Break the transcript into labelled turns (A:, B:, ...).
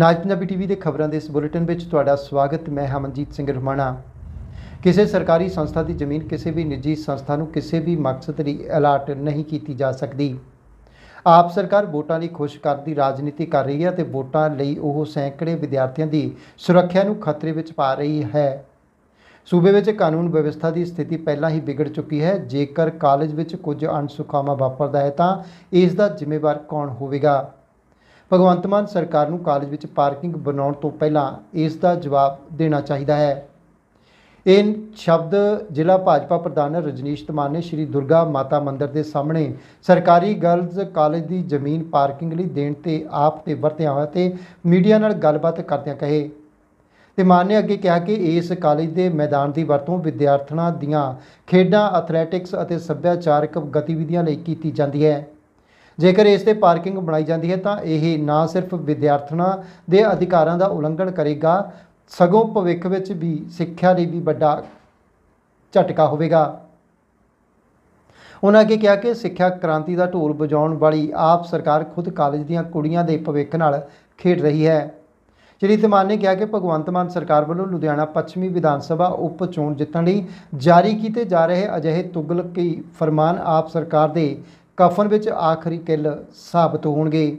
A: ਨਾਜ Punjabi TV ਦੇ ਖਬਰਾਂ ਦੇ ਇਸ ਬੁਲੇਟਿਨ ਵਿੱਚ ਤੁਹਾਡਾ ਸਵਾਗਤ, ਮੈਂ ਹਮਨਜੀਤ ਸਿੰਘ ਰਮਾਣਾ ਕਿਸੇ ਸਰਕਾਰੀ ਸੰਸਥਾ ਦੀ ਜ਼ਮੀਨ ਕਿਸੇ ਵੀ ਨਿੱਜੀ ਸੰਸਥਾ ਨੂੰ ਕਿਸੇ ਵੀ ਮਕਸਦ ਲਈ ਅਲਾਟ ਨਹੀਂ ਕੀਤੀ ਜਾ ਸਕਦੀ। ਆਪ ਸਰਕਾਰ ਵੋਟਾਂ ਲਈ ਖੁਸ਼ ਕਰਨ ਦੀ ਰਾਜਨੀਤੀ ਕਰ ਰਹੀ ਹੈ ਤੇ ਵੋਟਾਂ ਲਈ ਉਹ ਸੈਂਕੜੇ ਵਿਦਿਆਰਥੀਆਂ ਦੀ ਸੁਰੱਖਿਆ ਨੂੰ ਖਤਰੇ ਵਿੱਚ ਪਾ ਰਹੀ ਹੈ। ਸੂਬੇ ਵਿੱਚ ਕਾਨੂੰਨ ਵਿਵਸਥਾ ਦੀ ਸਥਿਤੀ ਪਹਿਲਾਂ ਹੀ ਵਿਗੜ ਚੁੱਕੀ ਹੈ। ਜੇਕਰ ਕਾਲਜ ਵਿੱਚ ਕੁਝ ਅਣਸੁਖਾਵਾਂ ਵਾਪਰਦਾ ਹੈ ਤਾਂ ਇਸ ਦਾ ਜ਼ਿੰਮੇਵਾਰ ਕੌਣ ਹੋਵੇਗਾ? ਭਗਵੰਤ ਮਾਨ ਸਰਕਾਰ ਨੂੰ ਕਾਲਜ ਵਿੱਚ ਪਾਰਕਿੰਗ ਬਣਾਉਣ ਤੋਂ ਪਹਿਲਾਂ ਇਸ ਦਾ ਜਵਾਬ ਦੇਣਾ ਚਾਹੀਦਾ ਹੈ। ਇਹ ਸ਼ਬਦ ਜ਼ਿਲ੍ਹਾ ਭਾਜਪਾ ਪ੍ਰਧਾਨ ਰਜਨੀਸ਼ ਧਮਾਨ ਨੇ ਸ਼੍ਰੀ ਦੁਰਗਾ ਮਾਤਾ ਮੰਦਿਰ ਦੇ ਸਾਹਮਣੇ ਸਰਕਾਰੀ ਗਰਲਜ਼ ਕਾਲਜ ਦੀ ਜ਼ਮੀਨ ਪਾਰਕਿੰਗ ਲਈ ਦੇਣ ਤੇ ਆਪ ਤੇ ਵਰਤਿਆ ਹੋਇਆ ਤੇ ਮੀਡੀਆ ਨਾਲ ਗੱਲਬਾਤ ਕਰਦਿਆਂ ਕਹੇ। ਤੇ ਮਾਨ ਨੇ ਅੱਗੇ ਕਿਹਾ ਕਿ ਇਸ ਕਾਲਜ ਦੇ ਮੈਦਾਨ ਦੀ ਵਰਤੋਂ ਵਿਦਿਆਰਥਣਾਂ ਦੀਆਂ ਖੇਡਾਂ ਐਥਲੈਟਿਕਸ ਅਤੇ ਸੱਭਿਆਚਾਰਕ ਗਤੀਵਿਧੀਆਂ ਲਈ ਕੀਤੀ ਜਾਂਦੀ ਹੈ। ਜੇਕਰ ਇਸ ਤੇ ਪਾਰਕਿੰਗ ਬਣਾਈ ਜਾਂਦੀ ਹੈ ਤਾਂ ਇਹ ਨਾ ਸਿਰਫ ਵਿਦਿਆਰਥਣਾਂ ਦੇ ਅਧਿਕਾਰਾਂ ਦਾ ਉਲੰਘਣ ਕਰੇਗਾ, ਸਗੋਂ ਭਵਿੱਖ ਵਿੱਚ ਵੀ ਸਿੱਖਿਆ ਲਈ ਵੀ ਵੱਡਾ ਝਟਕਾ ਹੋਵੇਗਾ। ਉਹਨਾਂ ਅੱਗੇ ਕਿਹਾ ਕਿ ਸਿੱਖਿਆ ਕ੍ਰਾਂਤੀ ਦਾ ਢੋਲ ਵਜਾਉਣ ਵਾਲੀ ਆਪ ਸਰਕਾਰ ਖੁਦ ਕਾਲਜ ਦੀਆਂ ਕੁੜੀਆਂ ਦੇ ਭਵਿੱਖ ਨਾਲ ਖੇਡ ਰਹੀ ਹੈ। ਸ਼੍ਰੀ ਧਮਾਨ ਨੇ ਕਿਹਾ ਕਿ ਭਗਵੰਤ ਮਾਨ ਸਰਕਾਰ ਵੱਲੋਂ ਲੁਧਿਆਣਾ ਪੱਛਮੀ ਵਿਧਾਨ ਸਭਾ ਉਪ ਚੋਣ ਜਿੱਤਣ ਲਈ ਜਾਰੀ ਕੀਤੇ ਜਾ ਰਹੇ ਅਜਿਹੇ ਤੁਗਲਕੀ ਫਰਮਾਨ ਆਪ ਸਰਕਾਰ ਦੇ ਕਫਨ ਵਿੱਚ ਆਖਰੀ ਕਿੱਲ ਸਾਬਤ ਹੋਣਗੇ।